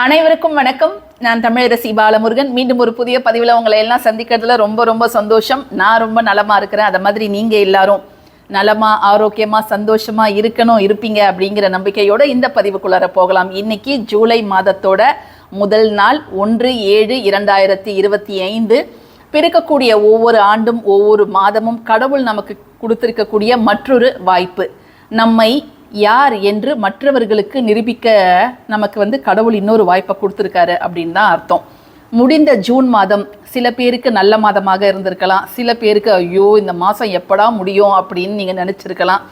அனைவருக்கும் வணக்கம். நான் தமிழரசி பாலமுருகன். மீண்டும் ஒரு புதிய பதிவில் உங்களை எல்லாம் சந்திக்கிறதுல ரொம்ப ரொம்ப சந்தோஷம். நான் ரொம்ப நலமா இருக்கிறேன். அதை மாதிரி நீங்க எல்லாரும் நலமா ஆரோக்கியமா சந்தோஷமா இருக்கணும் இருப்பீங்க அப்படிங்கிற நம்பிக்கையோட இந்த பதிவுக்குள்ளார போகலாம். இன்னைக்கு ஜூலை மாதத்தோட முதல் நாள் ஒன்று ஏழு இரண்டாயிரத்தி இருபத்தி ஐந்து. பிறக்கக்கூடிய ஒவ்வொரு ஆண்டும் ஒவ்வொரு மாதமும் கடவுள் நமக்கு கொடுத்திருக்கக்கூடிய மற்றொரு வாய்ப்பு. நம்மை யார் என்று மற்றவர்களுக்கு நிரூபிக்க நமக்கு வந்து கடவுள் இன்னொரு வாய்ப்பை கொடுத்துருக்காரு அப்படின்னு தான் அர்த்தம். முடிந்த ஜூன் மாதம் சில பேருக்கு நல்ல மாதமாக இருந்திருக்கலாம். சில பேருக்கு ஐயோ இந்த மாதம் எப்படா முடியும் அப்படின்னு நீங்கள் நினச்சிருக்கலாம்.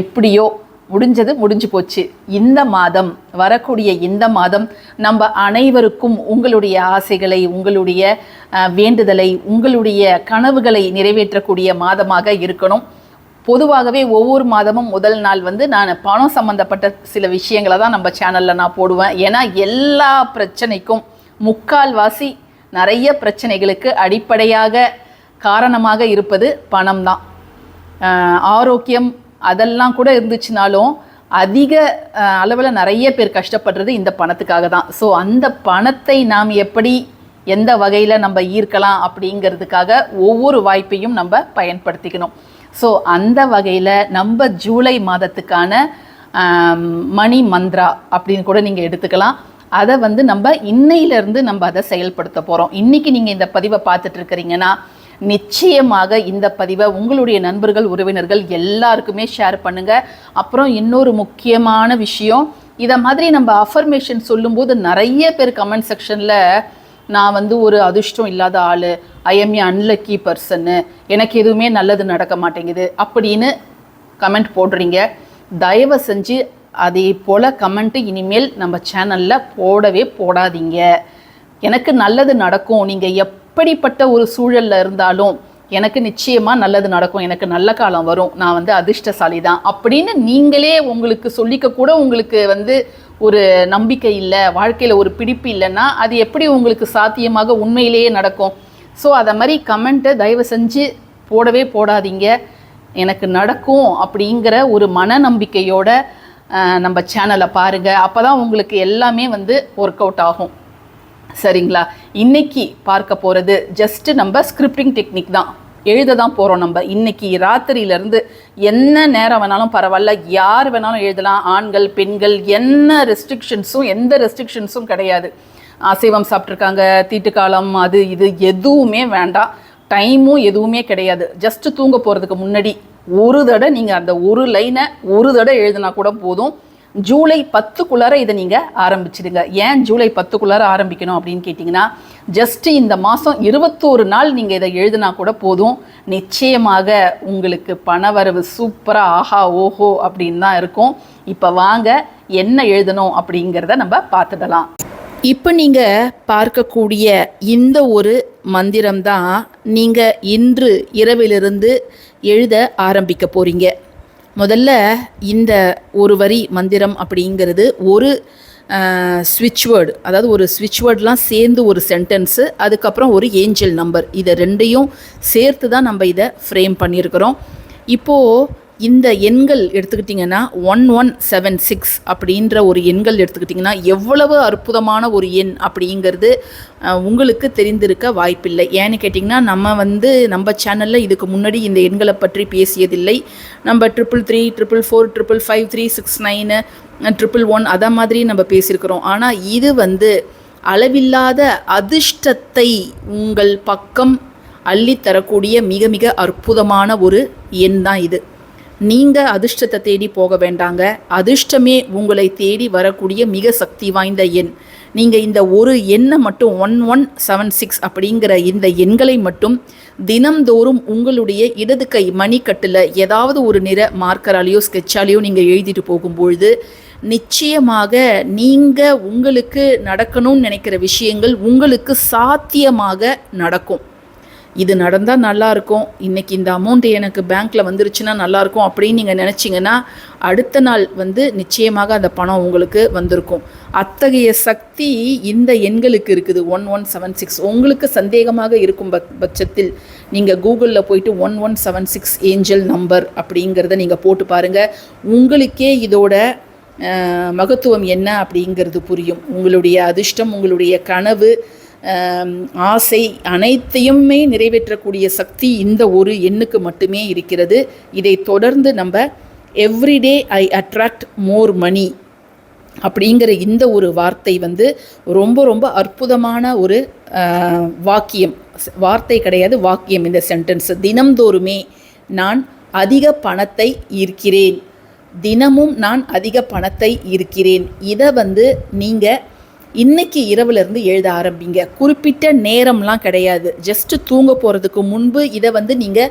எப்படியோ முடிஞ்சது முடிஞ்சு போச்சு. இந்த மாதம் வரக்கூடிய இந்த மாதம் நம்ம அனைவருக்கும் உங்களுடைய ஆசைகளை உங்களுடைய வேண்டுதலை உங்களுடைய கனவுகளை நிறைவேற்றக்கூடிய மாதமாக இருக்கணும். பொதுவாகவே ஒவ்வொரு மாதமும் முதல் நாள் வந்து நான் பணம் சம்மந்தப்பட்ட சில விஷயங்களை தான் நம்ம சேனலில் நான் போடுவேன். ஏன்னா எல்லா பிரச்சனைக்கும் முக்கால்வாசி நிறைய பிரச்சனைகளுக்கு அடிப்படையாக காரணமாக இருப்பது பணம் தான். ஆரோக்கியம் அதெல்லாம் கூட இருந்துச்சுனாலும் அதிக அளவில் நிறைய பேர் கஷ்டப்படுறது இந்த பணத்துக்காக தான். ஸோ அந்த பணத்தை நாம் எப்படி எந்த வகையில் நம்ம ஈர்க்கலாம் அப்படிங்கிறதுக்காக ஒவ்வொரு வாய்ப்பையும் நம்ம பயன்படுத்திக்கணும். ஸோ அந்த வகையில் நம்ம ஜூலை மாதத்துக்கான மணி மந்த்ரா அப்படின்னு கூட நீங்கள் எடுத்துக்கலாம். அதை வந்து நம்ம இன்னையிலேருந்து நம்ம அதை செயல்படுத்த போகிறோம் இன்றைக்கி நீங்கள் இந்த பதிவை பார்த்துட்டு இருக்கிறீங்கன்னா நிச்சயமாக இந்த பதிவை உங்களுடைய நண்பர்கள் உறவினர்கள் எல்லாருக்குமே ஷேர் பண்ணுங்கள் அப்புறம் இன்னொரு முக்கியமான விஷயம் இதை மாதிரி நம்ம அஃபர்மேஷன் சொல்லும்போது நிறைய பேர் கமெண்ட் செக்ஷனில் நான் வந்து ஒரு அதிர்ஷ்டம் இல்லாத ஆள். ஐஎம் ஏ அன்லக்கி பர்சன்னு எனக்கு எதுவுமே நல்லது நடக்க மாட்டேங்குது அப்படின்னு கமெண்ட் போடுறீங்க. தயவு செஞ்சு அதே போல் கமெண்ட்டு இனிமேல் நம்ம சேனலில் போடவே போடாதீங்க. எனக்கு நல்லது நடக்கும். நீங்கள் எப்படிப்பட்ட ஒரு சூழலில் இருந்தாலும் எனக்கு நிச்சயமாக நல்லது நடக்கும். எனக்கு நல்ல காலம் வரும். நான் வந்து அதிர்ஷ்டசாலி தான் அப்படின்னு நீங்களே உங்களுக்கு சொல்லிக்க கூட உங்களுக்கு வந்து ஒரு நம்பிக்கை இல்லை வாழ்க்கையில் ஒரு பிடிப்பு இல்லைன்னா அது எப்படி உங்களுக்கு சாத்தியமாக உண்மையிலேயே நடக்கும்? ஸோ அதை மாதிரி கமெண்ட்டை தயவு செஞ்சு போடவே போடாதீங்க. எனக்கு நடக்கும் அப்படிங்கிற ஒரு மனநம்பிக்கையோட நம்ம சேனலை பாருங்கள் அப்போ தான் உங்களுக்கு எல்லாமே வந்து ஒர்க் அவுட் ஆகும். சரிங்களா? இன்னைக்கு பார்க்க போகிறது ஜஸ்ட் நம்ம ஸ்கிரிப்டிங் டெக்னிக் தான். எழுத தான் போகிறோம் நம்ம. இன்னைக்கு ராத்திரியிலேருந்து என்ன நேரம் வேணாலும் பரவாயில்ல. யார் வேணாலும் எழுதலாம். ஆண்கள் பெண்கள் என்ன ரெஸ்ட்ரிக்ஷன்ஸும் எந்த ரெஸ்ட்ரிக்ஷன்ஸும் கிடையாது. அசைவம் சாப்பிட்ருக்காங்க தீட்டுக்காலம் அது இது எதுவுமே வேண்டாம். டைமும் எதுவுமே கிடையாது. ஜஸ்ட் தூங்க போகிறதுக்கு முன்னாடி ஒரு தடவை நீங்கள் அந்த ஒரு லைனை ஒரு தடவை எழுதினா கூட போதும். ஜூலை பத்துக்குள்ளார இதை நீங்கள் ஆரம்பிச்சிடுங்க. ஏன் ஜூலை பத்துக்குள்ளார ஆரம்பிக்கணும் அப்படின்னு கேட்டிங்கன்னா ஜஸ்ட்டு இந்த மாதம் இருபத்தோரு நாள் நீங்கள் இதை எழுதினா கூட போதும். நிச்சயமாக உங்களுக்கு பணவரவு சூப்பராக ஆஹா ஓஹோ அப்படின்னு தான் இருக்கும். இப்போ வாங்க என்ன எழுதணும் அப்படிங்கிறத நம்ம பார்த்துடலாம். இப்போ நீங்கள் பார்க்கக்கூடிய இந்த ஒரு மந்திரம் தான் நீங்கள் இன்று இரவிலிருந்து எழுத ஆரம்பிக்க போகிறீங்க முதல்ல இந்த ஒரு வரி மந்திரம் அப்படிங்கிறது ஒரு ஸ்விட்ச் வேர்டு அதாவது ஒரு ஸ்விட்ச் வேர்ட்லாம் சேர்ந்து ஒரு சென்டென்ஸு அதுக்கப்புறம் ஒரு ஏஞ்சல் நம்பர் இதை ரெண்டையும் சேர்த்து தான் நம்ம இதை ஃப்ரேம் பண்ணியிருக்கிறோம். இப்போது இந்த எண்கள் எடுத்துக்கிட்டிங்கன்னா ஒன் ஒன் செவன் சிக்ஸ் அப்படின்ற ஒரு எண்கள் எடுத்துக்கிட்டிங்கன்னா எவ்வளவு அற்புதமான ஒரு எண் அப்படிங்கிறது உங்களுக்கு தெரிந்திருக்க வாய்ப்பில்லை. ஏன்னு கேட்டிங்கன்னா நம்ம வந்து நம்ம சேனலில் இதுக்கு முன்னாடி இந்த எண்களை பற்றி பேசியதில்லை. நம்ம triple three triple four triple five three six nine triple one அதை மாதிரி நம்ம பேசியிருக்கிறோம். ஆனால் இது வந்து அளவில்லாத அதிர்ஷ்டத்தை உங்கள் பக்கம் அள்ளித்தரக்கூடிய மிக மிக அற்புதமான ஒரு எண் தான் இது. நீங்கள் அதிர்ஷ்டத்தை தேடி போக வேண்டாங்க. அதிர்ஷ்டமே உங்களை தேடி வரக்கூடிய மிக சக்தி வாய்ந்த எண். நீங்கள் இந்த ஒரு எண்ணை மட்டும் ஒன் ஒன் செவன் சிக்ஸ் அப்படிங்கிற இந்த எண்களை மட்டும் தினம்தோறும் உங்களுடைய இடது கை மணிக்கட்டில் ஏதாவது ஒரு நிற மார்க்கராலேயோ ஸ்கெட்சாலேயோ நீங்கள் எழுதிட்டு போகும்பொழுது நிச்சயமாக நீங்கள் உங்களுக்கு நடக்கணும்னு நினைக்கிற விஷயங்கள் உங்களுக்கு சாத்தியமாக நடக்கும். இது நடந்தால் நல்லாயிருக்கும் இன்றைக்கி இந்த அமௌண்ட் எனக்கு பேங்க்கில் வந்துருச்சுன்னா நல்லாயிருக்கும் அப்படின்னு நீங்கள் நினச்சிங்கன்னா அடுத்த நாள் வந்து நிச்சயமாக அந்த பணம் உங்களுக்கு வந்திருக்கும். அத்தகைய சக்தி இந்த எண்களுக்கு இருக்குது. ஒன் ஒன் செவன் சிக்ஸ் உங்களுக்கு சந்தேகமாக இருக்கும் பட்சத்தில் நீங்கள் கூகுளில் போயிட்டு one one seven six angel number அப்படிங்கிறத நீங்கள் போட்டு பாருங்கள் உங்களுக்கே இதோட மகத்துவம் என்ன அப்படிங்கிறது புரியும். உங்களுடைய அதிர்ஷ்டம் உங்களுடைய கனவு ஆசை அனைத்தையுமே நிறைவேற்றக்கூடிய சக்தி இந்த ஒரு எண்ணுக்கு மட்டுமே இருக்கிறது. இதை தொடர்ந்து நம்ம எவ்ரிடே ஐ அட்ராக்ட் மோர் மணி அப்படிங்கிற இந்த ஒரு வார்த்தை வந்து ரொம்ப ரொம்ப அற்புதமான ஒரு வாக்கியம். வார்த்தை கிடையாது வாக்கியம் இந்த சென்டென்ஸ் தினம்தோறுமே நான் அதிக பணத்தை ஈர்க்கிறேன். தினமும் நான் அதிக பணத்தை ஈர்க்கிறேன். இதை வந்து நீங்கள் இன்னைக்கு இரவுலேருந்து எழுத ஆரம்பிங்க. குறிப்பிட்ட நேரம்லாம் கிடையாது. ஜஸ்ட் தூங்க போகிறதுக்கு முன்பு இதை வந்து நீங்கள்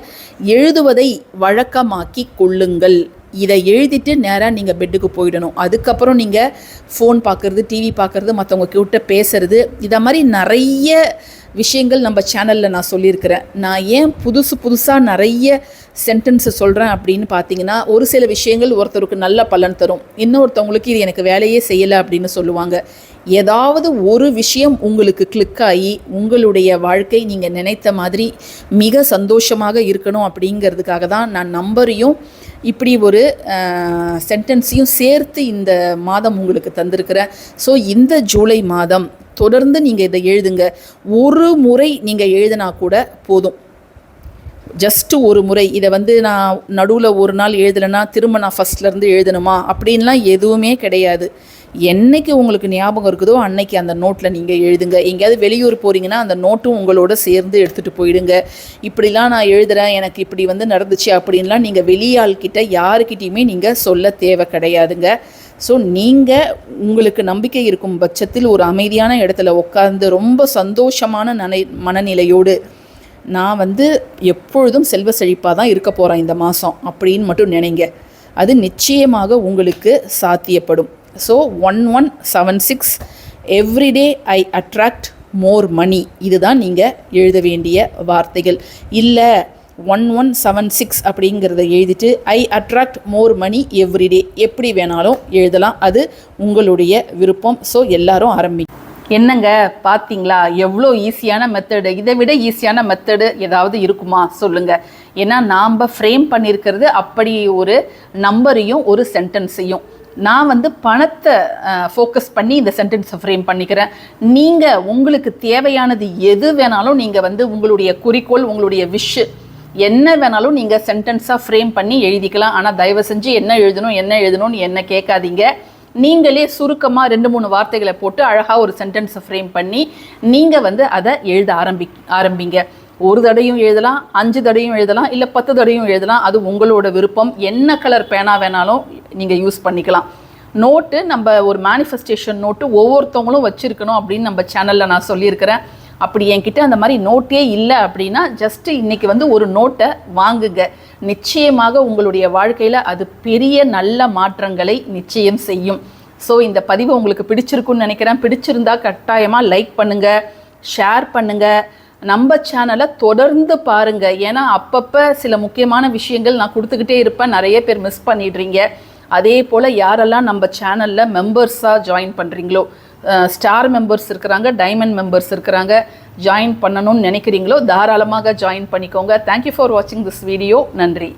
எழுதுவதை வழக்கமாக்கி கொள்ளுங்கள். இதை எழுதிட்டு நேராக நீங்கள் பெட்டுக்கு போயிடணும். அதுக்கப்புறம் நீங்கள் ஃபோன் பார்க்குறது டிவி பார்க்குறது மற்றவங்க கிட்ட பேசுறது இதை மாதிரி நிறைய விஷயங்கள் நம்ம சேனலில் நான் சொல்லியிருக்கிறேன். நான் ஏன் புதுசு புதுசாக நிறைய சென்டென்ஸை சொல்கிறேன் அப்படின்னு பார்த்தீங்கன்னா ஒரு சில விஷயங்கள் ஒருத்தருக்கு நல்ல பலன் தரும். இன்னொருத்தவங்களுக்கு இது எனக்கு வேலையே செய்யலை அப்படின்னு சொல்லுவாங்க. ஏதாவது ஒரு விஷயம் உங்களுக்கு கிளிக் ஆகி உங்களுடைய வாழ்க்கை நீங்கள் நினைத்த மாதிரி மிக சந்தோஷமாக இருக்கணும் அப்படிங்கிறதுக்காக தான் நான் நம்பரையும் இப்படி ஒரு சென்டென்ஸையும் சேர்த்து இந்த மாதம் உங்களுக்கு தந்திருக்கிறேன் ஸோ இந்த ஜூலை மாதம் தொடர்ந்து நீங்கள் இதை எழுதுங்க. ஒரு முறை நீங்கள் எழுதினா கூட போதும். ஜஸ்ட்டு ஒரு முறை. இதை வந்து நான் நடுவில் ஒரு நாள் எழுதலைன்னா திரும்ப நான் ஃபஸ்ட்லேருந்து எழுதணுமா? அப்படின்லாம் எதுவுமே கிடையாது. என்னைக்கு உங்களுக்கு ஞாபகம் இருக்குதோ அன்னைக்கு அந்த நோட்டில் நீங்கள் எழுதுங்க. எங்கேயாவது வெளியூர் போகிறீங்கன்னா அந்த நோட்டும் உங்களோட சேர்ந்து எடுத்துகிட்டு போயிடுங்க. இப்படிலாம் நான் எழுதுகிறேன் எனக்கு இப்படி வந்து நடந்துச்சு அப்படின்லாம் நீங்கள் வெளியாள்கிட்ட யாருக்கிட்டேயுமே நீங்கள் சொல்ல தேவை கிடையாதுங்க. ஸோ நீங்கள் உங்களுக்கு நம்பிக்கை இருக்கும் பட்சத்தில் ஒரு அமைதியான இடத்துல உட்காந்து ரொம்ப சந்தோஷமான நனை மனநிலையோடு நான் வந்து எப்பொழுதும் செல்வ செழிப்பாக தான் இருக்க போகிறேன் இந்த மாதம் அப்படின்னு மட்டும் நினைங்க. அது நிச்சயமாக உங்களுக்கு சாத்தியப்படும். So one one seven six everyday I attract more money இதுதான் நீங்கள் எழுத வேண்டிய வார்த்தைகள். இல்லை ஒன் ஒன் செவன் சிக்ஸ் அப்படிங்கிறத எழுதிட்டு ஐ அட்ராக்ட் மோர் மணி எவ்ரிடே எப்படி வேணாலும் எழுதலாம். அது உங்களுடைய விருப்பம். ஸோ எல்லாரும் ஆரம்பி என்னங்க பார்த்தீங்களா எவ்வளோ ஈஸியான மெத்தடு இதை விட ஈஸியான மெத்தடு ஏதாவது இருக்குமா? சொல்லுங்க. ஏன்னா நாம் ஃப்ரேம் பண்ணியிருக்கிறது அப்படி ஒரு நம்பரையும் ஒரு சென்டென்ஸையும் நான் வந்து பணத்தை ஃபோக்கஸ் பண்ணி இந்த சென்டென்ஸை ஃப்ரேம் பண்ணிக்கிறேன். நீங்கள் உங்களுக்கு தேவையானது எது வேணாலும் நீங்கள் வந்து உங்களுடைய குறிக்கோள் உங்களுடைய விஷ் என்ன வேணாலும் நீங்கள் சென்டென்ஸாக ஃப்ரேம் பண்ணி எழுதிக்கலாம். ஆனால் தயவு செஞ்சு என்ன எழுதணும் என்ன எழுதணும்னு என்ன கேட்காதீங்க. நீங்களே சுருக்கமாக ரெண்டு மூணு வார்த்தைகளை போட்டு அழகாக ஒரு சென்டென்ஸை ஃப்ரேம் பண்ணி நீங்கள் வந்து அதை எழுத ஆரம்பி ஆரம்பிங்க. ஒரு தடையும் எழுதலாம் அஞ்சு தடையும் எழுதலாம் இல்லை பத்து தடையும் எழுதலாம். அது உங்களோட விருப்பம். என்ன கலர் பேனா வேணாலும் நீங்கள் யூஸ் பண்ணிக்கலாம். நோட்டு நம்ம ஒரு மேனிஃபெஸ்டேஷன் நோட்டு ஒவ்வொருத்தவங்களும் வச்சுருக்கணும் அப்படின்னு நம்ம சேனலில் நான் சொல்லியிருக்கிறேன். அப்படி என்கிட்ட அந்த மாதிரி நோட்டே இல்லை அப்படின்னா ஜஸ்ட்டு இன்றைக்கி வந்து ஒரு நோட்டை வாங்குங்க. நிச்சயமாக உங்களுடைய வாழ்க்கையில் அது பெரிய நல்ல மாற்றங்களை நிச்சயம் செய்யும். ஸோ இந்த பதிவு உங்களுக்கு பிடிச்சிருக்குன்னு நினைக்கிறேன். பிடிச்சிருந்தா கட்டாயமாக லைக் பண்ணுங்கள் ஷேர் பண்ணுங்கள் நம்ம சேனலை தொடர்ந்து பாருங்கள் ஏன்னா அப்பப்போ சில முக்கியமான விஷயங்கள் நான் கொடுத்துக்கிட்டே இருப்பேன். நிறைய பேர் மிஸ் பண்ணிடுறீங்க. அதே போல் யாரெல்லாம் நம்ம சேனலில் மெம்பர்ஸாக ஜாயின் பண்ணுறீங்களோ ஸ்டார் மெம்பர்ஸ் இருக்கிறாங்க டைமண்ட் மெம்பர்ஸ் இருக்கிறாங்க ஜாயின் பண்ணணும்னு நினைக்கிறீங்களோ தாராளமாக ஜாயின் பண்ணிக்கோங்க. தேங்க்யூ ஃபார் வாட்சிங் திஸ் வீடியோ நன்றி.